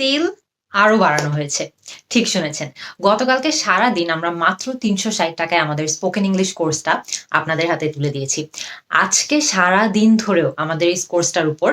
sale আরও বাড়ানো হয়েছে। ঠিক শুনেছেন। গতকালকে সারা দিন আমরা মাত্র তিনশো ষাট টাকায় আমাদের স্পোকেন ইংলিশ কোর্সটা আপনাদের হাতে তুলে দিয়েছি। আজকে সারা দিন ধরেও আমাদের এই কোর্সটার উপর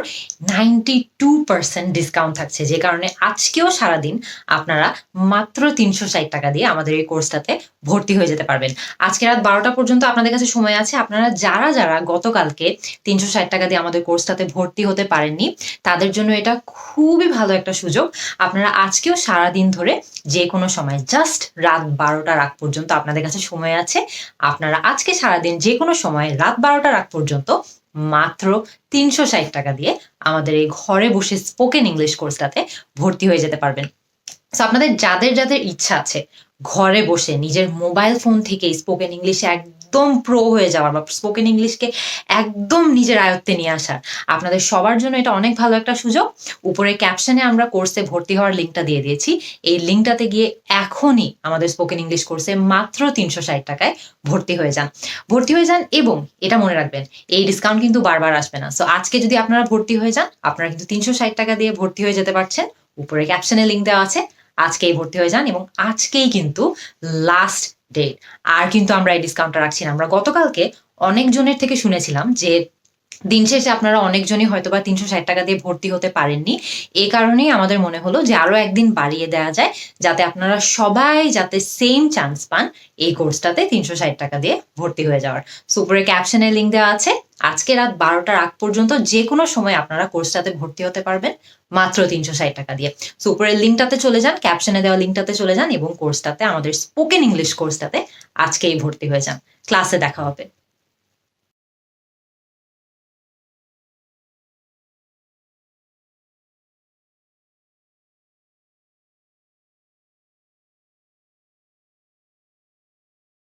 নাইনটি টু পার্সেন্ট ডিসকাউন্ট থাকছে। যে কারণে আজকেও সারা দিন আপনারা মাত্র তিনশো ষাট টাকা দিয়ে আমাদের এই কোর্সটাতে ভর্তি হয়ে যেতে পারবেন। আজকে রাত বারোটা পর্যন্ত আপনাদের কাছে সময় আছে। আপনারা যারা যারা গতকালকে তিনশো ষাট টাকা দিয়ে আমাদের কোর্সটাতে ভর্তি হতে পারেননি, তাদের জন্য এটা খুবই ভালো একটা সুযোগ। আপনারা আজকেও সারা দিন ধরে যে কোনো সময় জাস্ট রাত বারোটার আগ পর্যন্ত আপনাদের কাছে সময় আছে। আপনারা আজকে সারাদিন যে কোনো সময় রাত বারোটার আগ পর্যন্ত মাত্র তিনশো ষাট টাকা দিয়ে আমাদের এই ঘরে বসে স্পোকেন ইংলিশ কোর্সটাতে ভর্তি হয়ে যেতে পারবেন। সো আপনাদের যাদের যাদের ইচ্ছা আছে, ঘরে বসে নিজের মোবাইল ফোন থেকে স্পোকেন ইংলিশে একদম প্রো হয়ে যাওয়ার বা স্পোকেন ইংলিশকে একদম নিজের আয়ত্তে নিয়ে আসার। আপনাদের সবার জন্য এটা অনেক ভালো একটা সুযোগ। উপরে ক্যাপশনে আমরা কোর্সে ভর্তি হওয়ার লিঙ্কটা দিয়ে দিয়েছি। এই লিঙ্কটাতে গিয়ে এখনই আমাদের স্পোকেন ইংলিশ কোর্সে মাত্র তিনশো ষাট টাকায় ভর্তি হয়ে যান। ভর্তি হয়ে যান এবং এটা মনে রাখবেন, এই ডিসকাউন্ট কিন্তু বারবার আসবে না। সো আজকে যদি আপনারা ভর্তি হয়ে যান, আপনারা কিন্তু তিনশো ষাট টাকা দিয়ে ভর্তি হয়ে যেতে পারছেন। উপরে ক্যাপশনে লিঙ্ক দেওয়া আছে। আজকেই ভর্তি হয়ে যান এবং আজকেই কিন্তু লাস্ট ডেট আর কিন্তু আমরা এই ডিসকাউন্টটা রাখছি না। আমরা গতকালকে অনেকজনের থেকে শুনেছিলাম যে দিন শেষে আপনারা অনেকজনই হয়তো বা তিনশো ষাট টাকা দিয়ে ভর্তি হতে পারেননি। এ কারণেই আমাদের মনে হলো যে আরও একদিন বাড়িয়ে দেওয়া যায় যাতে আপনারা সবাই যাতে সেম চান্স পান এই কোর্সটাতে তিনশো ষাট টাকা দিয়ে ভর্তি হয়ে যাওয়ার। সুপারে ক্যাপশনের ক্যাপশনে লিঙ্ক দেওয়া আছে। আজকে রাত বারোটার আগ পর্যন্ত যে কোনো সময় আপনারা কোর্সটাতে ভর্তি হতে পারবেন, মাত্র তিনশো ষাট টাকা দিয়ে। সো উপরের লিঙ্কটাতে চলে যান ক্যাপশনে দেওয়া লিঙ্কটাতে চলে যান এবং কোর্সটাতে, আমাদের স্পোকেন ইংলিশ কোর্সটাতে আজকেই ভর্তি হয়ে যান। ক্লাসে দেখা হবে।